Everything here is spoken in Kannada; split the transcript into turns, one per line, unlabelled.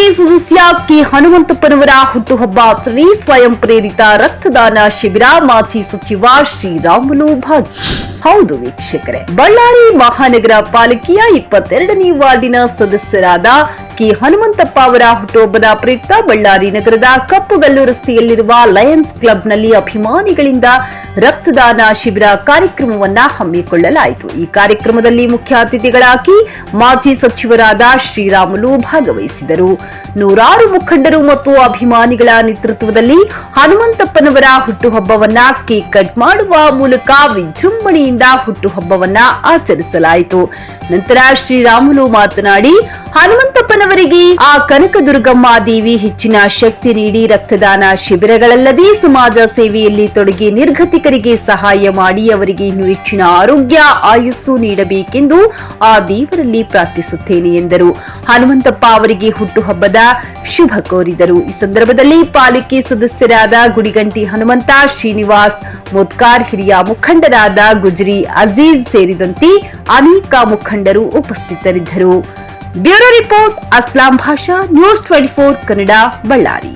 ಪಾಲಿಕೆ ಸದಸ್ಯ ಕೆ ಹನುಮಂತಪ್ಪನವರ ಹುಟ್ಟುಹಬ್ಬ ಆಚರಣೆ. ಸ್ವಯಂ ಪ್ರೇರಿತ ರಕ್ತದಾನ ಶಿಬಿರ ಮಾಜಿ ಸಚಿವ ಶ್ರೀರಾಮುಲು ಭಾಗಿ ಹೌದು ವೀಕ್ಷಕರೇ, ಬಳ್ಳಾರಿ ಮಹಾನಗರ ಪಾಲಿಕೆಯ ಇಪ್ಪತ್ತೆರಡನೇ ವಾರ್ಡಿನ ಸದಸ್ಯರಾದ ಕೆ ಹನುಮಂತಪ್ಪ ಅವರ ಹುಟ್ಟುಹಬ್ಬದ ಪ್ರಯುಕ್ತ ಬಳ್ಳಾರಿ ನಗರದ ಕಪ್ಪುಗಲ್ಲು ರಸ್ತೆಯಲ್ಲಿರುವ ಲಯನ್ಸ್ ಕ್ಲಬ್ನಲ್ಲಿ ಅಭಿಮಾನಿಗಳಿಂದ ರಕ್ತದಾನ ಶಿಬಿರ ಕಾರ್ಯಕ್ರಮವನ್ನ ಹಮ್ಮಿಕೊಳ್ಳಲಾಯಿತು. ಈ ಕಾರ್ಯಕ್ರಮದಲ್ಲಿ ಮುಖ್ಯ ಅತಿಥಿಗಳಾಗಿ ಮಾಜಿ ಸಚಿವರಾದ ಶ್ರೀರಾಮುಲು ಭಾಗವಹಿಸಿದರು. ನೂರಾರು ಮುಖಂಡರು ಮತ್ತು ಅಭಿಮಾನಿಗಳ ನೇತೃತ್ವದಲ್ಲಿ ಹನುಮಂತಪ್ಪನವರ ಹುಟ್ಟುಹಬ್ಬವನ್ನ ಕೇಕ್ ಕಟ್ ಮಾಡುವ ಮೂಲಕ ವಿಜೃಂಭಣೆಯಿಂದ ಹುಟ್ಟುಹಬ್ಬವನ್ನ ಆಚರಿಸಲಾಯಿತು. ನಂತರ ಶ್ರೀರಾಮುಲು ಮಾತನಾಡಿ, ಹನುಮಂತಪ್ಪನವರಿಗೆ ಆ ಕನಕದುರ್ಗಮ್ಮ ದೇವಿ ಹೆಚ್ಚಿನ ಶಕ್ತಿ ನೀಡಿ ರಕ್ತದಾನ ಶಿಬಿರಗಳಲ್ಲದೆ ಸಮಾಜ ಸೇವೆಯಲ್ಲಿ ತೊಡಗಿ ನಿರ್ಗತಿಕರಿಗೆ ಸಹಾಯ ಮಾಡಿ ಅವರಿಗೆ ಇನ್ನೂ ಹೆಚ್ಚಿನ ಆರೋಗ್ಯ, ಆಯುಸ್ಸು ನೀಡಬೇಕೆಂದು ಆ ದೇವರಲ್ಲಿ ಪ್ರಾರ್ಥಿಸುತ್ತೇನೆ ಎಂದರು. ಹನುಮಂತಪ್ಪ ಅವರಿಗೆ ಹುಟ್ಟುಹಬ್ಬದ ಶುಭ ಕೋರಿದರು. ಈ ಸಂದರ್ಭದಲ್ಲಿ ಪಾಲಿಕೆ ಸದಸ್ಯರಾದ ಗುಡಿಗಂಟಿ ಹನುಮಂತ, ಶ್ರೀನಿವಾಸ್ ಮೊದ್ಕಾರ್, ಹಿರಿಯ ಮುಖಂಡರಾದ ಗುಜ್ರಿ ಅಜೀಜ್ ಸೇರಿದಂತೆ ಅನೇಕ ಮುಖಂಡರು ಉಪಸ್ಥಿತರಿದ್ದರು. Bureau report, Aslam Basha, news twenty four, Kannada, Ballari.